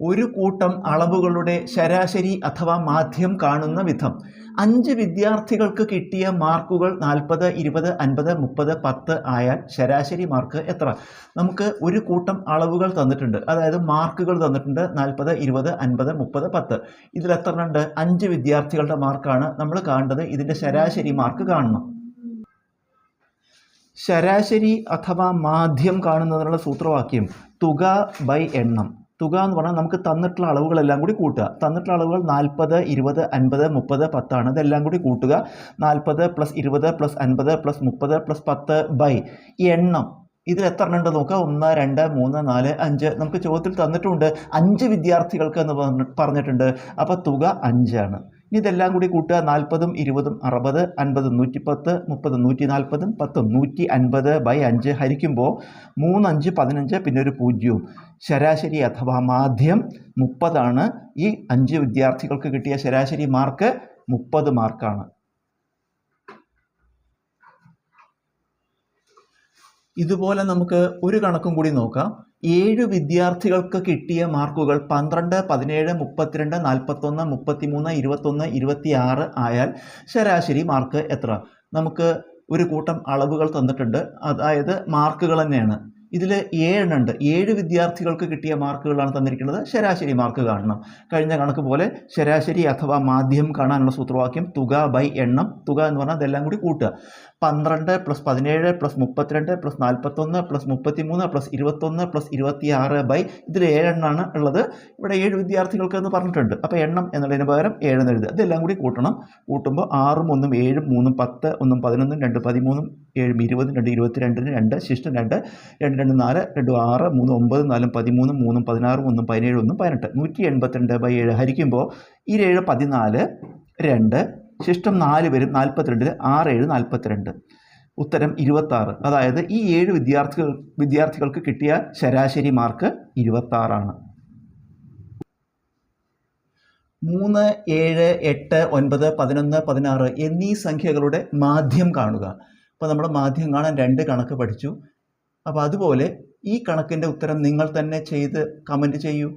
ഒരു കൂട്ടം അളവുകളുടെ ശരാശരി അഥവാ മാധ്യം കാണുന്ന വിധം. അഞ്ച് വിദ്യാർത്ഥികൾക്ക് കിട്ടിയ മാർക്കുകൾ നാൽപ്പത് ഇരുപത് അൻപത് മുപ്പത് പത്ത് ആയാൽ ശരാശരി മാർക്ക് എത്ര? നമുക്ക് ഒരു കൂട്ടം അളവുകൾ തന്നിട്ടുണ്ട്. അതായത് മാർക്കുകൾ തന്നിട്ടുണ്ട് നാൽപ്പത് ഇരുപത് അൻപത് മുപ്പത് പത്ത്. ഇതിൽ എത്ര ഉണ്ട് അഞ്ച് വിദ്യാർത്ഥികളുടെ മാർക്കാണ് നമ്മൾ കാണേണ്ടത് ഇതിന്റെ ശരാശരി മാർക്ക് കാണണം. ശരാശരി അഥവാ മാധ്യം കാണുന്നതിനുള്ള സൂത്രവാക്യം തുക ബൈ എണ്ണം. തുക എന്ന് പറഞ്ഞാൽ നമുക്ക് തന്നിട്ടുള്ള അളവുകളെല്ലാം കൂടി കൂട്ടുക. തന്നിട്ടുള്ള അളവുകൾ നാൽപ്പത് ഇരുപത് അൻപത് മുപ്പത് പത്താണ്. ഇതെല്ലാം കൂടി കൂട്ടുക. നാൽപ്പത് പ്ലസ് ഇരുപത് പ്ലസ് അൻപത് പ്ലസ് മുപ്പത് പ്ലസ് പത്ത് ബൈ എണ്ണം ഇതിൽ എത്ര എണ്ണം ഉണ്ട് നോക്കുക. ഒന്ന് രണ്ട് മൂന്ന് നാല് അഞ്ച്. നമുക്ക് ചോദ്യത്തിൽ തന്നിട്ടുണ്ട് അഞ്ച് വിദ്യാർത്ഥികൾക്ക് എന്ന് പറഞ്ഞിട്ടുണ്ട്. അപ്പോൾ തുക അഞ്ചാണ്. ഇനി ഇതെല്ലാം കൂടി കൂട്ടുക നാൽപ്പതും ഇരുപതും അറുപത് അൻപത് നൂറ്റിപ്പത്ത് മുപ്പത് നൂറ്റി നാൽപ്പതും പത്തും നൂറ്റി അൻപത് ബൈ അഞ്ച് ഹരിക്കുമ്പോൾ മൂന്നഞ്ച് പതിനഞ്ച് പിന്നെ ഒരു പൂജ്യവും. ശരാശരി അഥവാ മാധ്യം മുപ്പതാണ്. ഈ അഞ്ച് വിദ്യാർത്ഥികൾക്ക് കിട്ടിയ ശരാശരി മാർക്ക് മുപ്പത് മാർക്കാണ് ഇതുപോലെ നമുക്ക് ഒരു കണക്കും കൂടി നോക്കാം. ഏഴ് വിദ്യാർത്ഥികൾക്ക് കിട്ടിയ മാർക്കുകൾ പന്ത്രണ്ട് പതിനേഴ് മുപ്പത്തിരണ്ട് നാൽപ്പത്തൊന്ന് മുപ്പത്തിമൂന്ന് ഇരുപത്തൊന്ന് ഇരുപത്തിയാറ് ആയാൽ ശരാശരി മാർക്ക് എത്ര? നമുക്ക് ഒരു കൂട്ടം അളവുകൾ തന്നിട്ടുണ്ട്. അതായത് മാർക്കുകൾ തന്നെയാണ്. ഇതിൽ ഏഴെണ്ണുണ്ട് ഏഴ് വിദ്യാർത്ഥികൾക്ക് കിട്ടിയ മാർക്കുകളാണ് തന്നിരിക്കുന്നത്. ശരാശരി മാർക്ക് കാണണം. കഴിഞ്ഞ കണക്ക് പോലെ ശരാശരി അഥവാ മാധ്യം കാണാനുള്ള സൂത്രവാക്യം തുക ബൈ എണ്ണം തുക എന്ന് പറഞ്ഞാൽ അതെല്ലാം കൂടി കൂട്ടുക. പന്ത്രണ്ട് പ്ലസ് പതിനേഴ് പ്ലസ് മുപ്പത്തിരണ്ട് പ്ലസ് നാൽപ്പത്തൊന്ന് പ്ലസ് മുപ്പത്തിമൂന്ന് പ്ലസ് ഇരുപത്തൊന്ന് പ്ലസ് ഇരുപത്തിയാറ് ബൈ ഇതിൽ ഏഴെണ്ണമാണ് ഉള്ളത്. ഇവിടെ ഏഴ് വിദ്യാർത്ഥികൾക്ക് എന്ന് പറഞ്ഞിട്ടുണ്ട്. അപ്പോൾ എണ്ണം എന്നുള്ളതിന് പകരം ഏഴെന്ന് എഴുതുക. ഇതെല്ലാം കൂടി കൂട്ടണം. കൂട്ടുമ്പോൾ ആറും ഒന്നും ഏഴും മൂന്നും പത്ത് ഒന്നും പതിനൊന്നും രണ്ട് പതിമൂന്നും ഏഴും ഇരുപതും രണ്ട് ഇരുപത്തിരണ്ടിന് രണ്ട് ശിഷ്ടം രണ്ട് രണ്ട് രണ്ട് നാല് രണ്ട് ആറ് മൂന്ന് ഒമ്പത് നാലും പതിമൂന്നും മൂന്നും പതിനാറും ഒന്നും പതിനേഴും ഒന്നും പതിനെട്ട്. നൂറ്റി എൺപത്തിരണ്ട് ബൈ ഏഴ് ഹരിക്കുമ്പോൾ ഈ ഏഴ് പതിനാല് രണ്ട് ശിഷ്ടം നാല് പേരും നാൽപ്പത്തിരണ്ടിൽ ആറ് ഏഴ് നാൽപ്പത്തിരണ്ട് ഉത്തരം ഇരുപത്താറ്. അതായത് ഈ ഏഴ് വിദ്യാർത്ഥികൾ വിദ്യാർത്ഥികൾക്ക് കിട്ടിയ ശരാശരി മാർക്ക് ഇരുപത്താറാണ്. മൂന്ന് ഏഴ് എട്ട് ഒൻപത് പതിനൊന്ന് പതിനാറ് എന്നീ സംഖ്യകളുടെ മാധ്യം കാണുക. അപ്പോൾ നമ്മൾ മാധ്യം കാണാൻ രണ്ട് കണക്ക് പഠിച്ചു. അപ്പോൾ അതുപോലെ ഈ കണക്കിന്റെ ഉത്തരം നിങ്ങൾ തന്നെ ചെയ്ത് കമന്റ് ചെയ്യൂ.